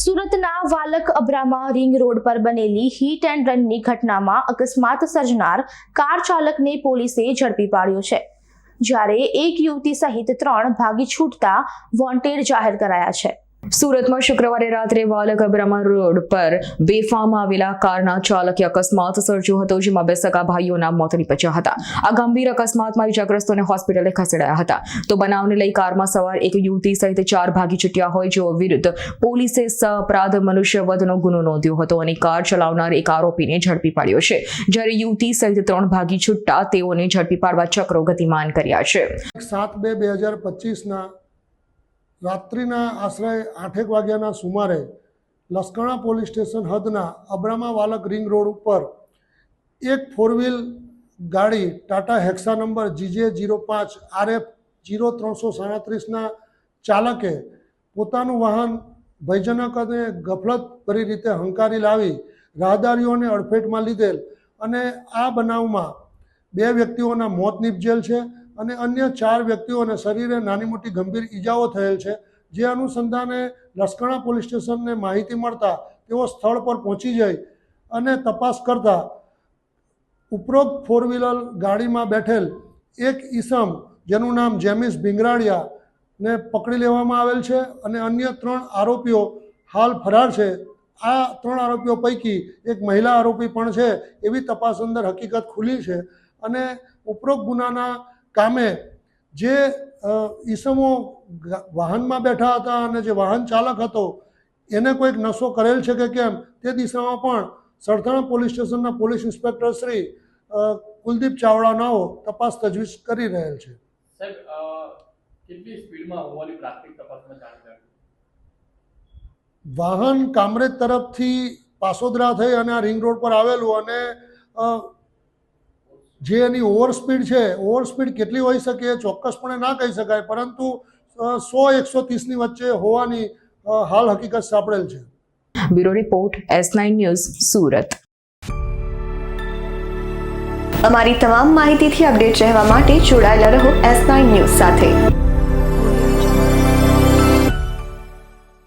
સુરતના Valak Abrama ring road પર બનેલી હિટ એન્ડ રનની ઘટનામાં અકસ્માત સર્જનાર કાર ચાલકને પોલીસે ઝડપી પાડ્યો છે, જ્યારે એક યુવતી સહિત ત્રણ ભાગી છૂટતા વોન્ટેડ જાહેર કરાયા છે. સુરતમાં શુક્રવારે રાત્રે વાલક રોડ પર બેફામ આવેલા કારના ચાલકે અકસ્માત સર્જ્યો હતો, જેમાં બે સગા ભાઈઓના મોત નીપજ્યા હતા. આ ગંભીર અકસ્માતમાં ઇજાગ્રસ્તોને હોસ્પિટલે ખસેડાયા હતા. તો બનાવને લઈ કારમાં સવાર એક યુવતી સહિત ચાર ભાગી છૂટ્યા હોય, જેઓ વિરુદ્ધ પોલીસે સઅપરાધ મનુષ્યવધનો ગુનો નોંધ્યો હતો અને કાર ચલાવનાર એક આરોપીને ઝડપી પાડ્યો છે. જ્યારે યુવતી સહિત ત્રણ ભાગી છૂટતા તેઓને ઝડપી પાડવા ચક્રો ગતિમાન કર્યા છે. સાત બે બે હજાર પચીસના રાત્રિના આશરે આઠેક વાગ્યાના સુમારે લસકાણા પોલીસ સ્ટેશન હદના અબ્રામા વાલક રિંગ રોડ ઉપર એક ફોર વ્હીલ ગાડી Tata Hexa number GJ zero પાંચ આરએફ જીરો ત્રણસો સાડત્રીસના ચાલકે પોતાનું વાહન ભયજનક અને ગફલતભરી રીતે હંકારી લાવી રાહદારીઓને અડફેટમાં લીધેલ અને આ બનાવમાં બે વ્યક્તિઓના મોત નીપજેલ છે. અને અન્ય ચાર વ્યક્તિઓને શરીરે નાની મોટી ગંભીર ઈજાઓ થયેલ છે, જે અનુસંધાને લસકણા પોલીસ સ્ટેશનને માહિતી મળતા તેઓ સ્થળ પર પહોંચી જઈ અને તપાસ કરતા ઉપરોક્ત ફોર વ્હીલર ગાડીમાં બેઠેલ એક ઈસમ, જેનું નામ જેમિસ ભીંગરાડિયા ને પકડી લેવામાં આવેલ છે અને અન્ય ત્રણ આરોપીઓ હાલ ફરાર છે. આ ત્રણ આરોપીઓ પૈકી એક મહિલા આરોપી પણ છે, એવી તપાસ અંદર હકીકત ખુલી છે અને ઉપરોક્ત ગુનાના કામે જે ઈસમો વાહનમાં બેઠા હતા અને જે વાહન ચાલક હતો એને કોઈક નશો કરેલ છે કે કેમ? તે દિશામાં પણ સરથાણા પોલીસ સ્ટેશનના પોલીસ ઇન્સ્પેક્ટર શ્રી કુલદીપ ચાવડાનાઓ તપાસ તજવીજ કરી રહેલ છે. વાહન કામરેજ તરફથી પાસોદરા થઈ અને આ રિંગ રોડ પર આવેલું અને જે એની ઓવર સ્પીડ છે ઓવર સ્પીડ કેટલી હોઈ શકે એ ચોક્કસપણે ના કહી શકાય પરંતુ સો એકસો ત્રીસની વચ્ચે હોવાની હાલ હકીકત સાંપડેલ છે. Bureau report S nine news Surat. અમારી તમામ માહિતીથી અપડેટ રહેવા માટે જોડાયેલા રહો એસ નાઇન ન્યૂઝ સાથે.